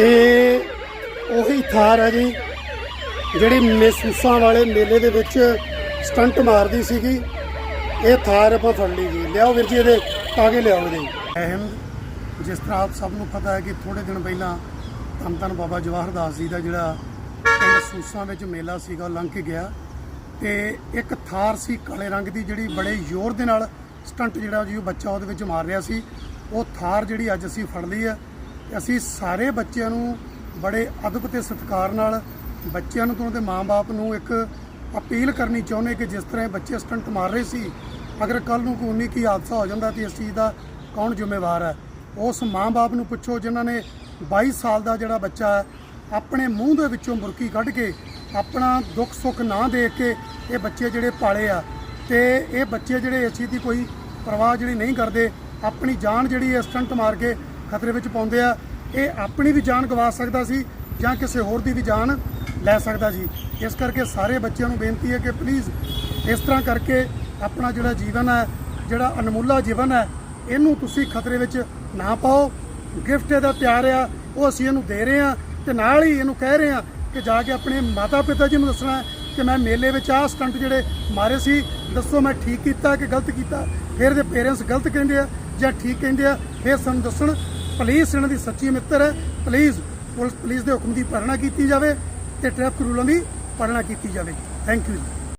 ਇਹ ਉਹੀ ਥਾਰ ਹੈ ਜੀ, ਜਿਹੜੀ ਮਹਿਸੂਸਾਂ ਵਾਲੇ ਮੇਲੇ ਦੇ ਵਿੱਚ ਸਟੰਟ ਮਾਰਦੀ ਸੀਗੀ। ਇਹ ਥਾਰ ਆਪਾਂ ਫੜ ਲਈ ਜੀ। ਲਿਆਓ ਵੀਰ ਜੀ ਇਹਦੇ ਕਾਗੇ ਲਿਆਓ ਜੀ ਅਹਿਮ, ਜਿਸ ਤਰ੍ਹਾਂ ਆਪ ਸਭ ਨੂੰ ਪਤਾ ਹੈ ਕਿ ਥੋੜੇ ਦਿਨ ਪਹਿਲਾਂ ਧੰਨ ਧੰਨ ਬਾਬਾ ਜਵਾਹਰ ਦਾਸ ਜੀ ਦਾ ਜਿਹੜਾ ਮਹਿਸੂਸਾਂ ਵਿੱਚ ਮੇਲਾ ਸੀਗਾ ਲੰਘ ਕੇ ਗਿਆ। ਤੇ ਇੱਕ ਥਾਰ ਸੀ ਕਾਲੇ ਰੰਗ ਦੀ, ਜਿਹੜੀ ਬੜੇ ਜ਼ੋਰ ਦੇ ਨਾਲ ਸਟੰਟ ਜਿਹੜਾ ਜੀ ਉਹ ਬੱਚਾ ਉਹਦੇ ਵਿੱਚ ਮਾਰ ਰਿਹਾ ਸੀ। ਉਹ ਥਾਰ ਜਿਹੜੀ ਅੱਜ ਅਸੀਂ ਫੜ ਲਈ ਹੈ ਅਸੀਂ ਸਾਰੇ ਬੱਚਿਆਂ ਨੂੰ ਬੜੇ ਅਦਬ ਤੇ ਸਤਿਕਾਰ ਨਾਲ ਬੱਚਿਆਂ ਨੂੰ ਤੇ ਉਹਨਾਂ ਦੇ ਮਾਪੇ ਨੂੰ ਇੱਕ ਅਪੀਲ ਕਰਨੀ ਚਾਹੁੰਦੇ ਕਿ ਜਿਸ ਤਰ੍ਹਾਂ ਇਹ ਬੱਚੇ ਸਟੰਟ ਮਾਰ ਰਹੇ ਸੀ, ਅਗਰ ਕੱਲ ਨੂੰ ਕੋਈ ਉਨੀ ਕੀ ਹਾਦਸਾ ਹੋ ਜਾਂਦਾ ਤੇ ਇਸ ਚੀਜ਼ ਦਾ ਕੌਣ ਜ਼ਿੰਮੇਵਾਰ ਹੈ? ਉਸ ਮਾਪੇ ਨੂੰ ਪੁੱਛੋ ਜਿਨ੍ਹਾਂ ਨੇ 22 ਸਾਲ ਦਾ ਜਿਹੜਾ ਬੱਚਾ ਹੈ, ਆਪਣੇ ਮੂੰਹ ਦੇ ਵਿੱਚੋਂ ਬੁਰਕੀ ਕੱਢ ਕੇ ਆਪਣਾ ਦੁੱਖ ਸੁੱਖ ਨਾ ਦੇਖ ਕੇ ਇਹ ਬੱਚੇ ਜਿਹੜੇ ਪਾਲੇ ਆ ਤੇ ਇਹ ਬੱਚੇ ਜਿਹੜੇ ਇਸ ਚੀਜ਼ ਦੀ ਕੋਈ ਪਰਵਾਹ ਜਿਹੜੀ ਨਹੀਂ ਕਰਦੇ, ਆਪਣੀ ਜਾਨ ਜਿਹੜੀ ਇਸ ਸਟੰਟ ਮਾਰ ਕੇ ਖਤਰੇ ਵਿੱਚ ਪਾਉਂਦੇ ਆ, ਇਹ ਆਪਣੀ ਵੀ ਜਾਨ ਗਵਾ ਸਕਦਾ ਸੀ ਜਾਂ ਕਿਸੇ ਹੋਰ ਦੀ ਵੀ ਜਾਨ ਲੈ ਸਕਦਾ ਸੀ ਇਸ ਕਰਕੇ ਸਾਰੇ ਬੱਚਿਆਂ ਨੂੰ ਬੇਨਤੀ ਹੈ ਕਿ ਪਲੀਜ਼ ਇਸ ਤਰ੍ਹਾਂ ਕਰਕੇ ਆਪਣਾ ਜਿਹੜਾ ਜੀਵਨ ਹੈ, ਜਿਹੜਾ ਅਨਮੁੱਲਾ ਜੀਵਨ ਹੈ, ਇਹਨੂੰ ਤੁਸੀਂ ਖਤਰੇ ਵਿੱਚ ਨਾ ਪਾਓ। ਗਿਫਟ ਇਹਦਾ ਪਿਆਰ ਆ, ਉਹ ਅਸੀਂ ਇਹਨੂੰ ਦੇ ਰਹੇ ਆ ਤੇ ਨਾਲ ਹੀ ਇਹਨੂੰ ਕਹਿ ਰਹੇ ਆ ਕਿ ਜਾ ਕੇ ਆਪਣੇ ਮਾਤਾ ਪਿਤਾ ਜੀ ਨੂੰ ਦੱਸਣਾ ਕਿ ਮੈਂ ਮੇਲੇ ਵਿੱਚ ਆਹ ਸਟੰਟ ਜਿਹੜੇ ਮਾਰੇ ਸੀ, ਦੱਸੋ ਮੈਂ ਠੀਕ ਕੀਤਾ ਕਿ ਗਲਤ ਕੀਤਾ? ਫਿਰ ਦੇ ਪੇਰੈਂਟਸ ਗਲਤ ਕਹਿੰਦੇ ਆ ਜਾਂ ਠੀਕ ਕਹਿੰਦੇ ਆ, ਫਿਰ ਸਾਨੂੰ ਦੱਸਣ ਪੁਲਿਸ ਇਹਨਾਂ ਦੀ ਸੱਚੀ ਮਿੱਤਰ ਹੈ। ਪਲੀਜ਼ ਪੁਲਿਸ ਪੁਲਿਸ ਦੇ ਹੁਕਮ ਦੀ ਪਾਲਣਾ ਕੀਤੀ ਜਾਵੇ ਤੇ ਟ੍ਰੈਫਿਕ ਰੂਲਾਂ ਦੀ ਪਾਲਣਾ ਕੀਤੀ ਜਾਵੇ। ਥੈਂਕ ਯੂ ਜੀ।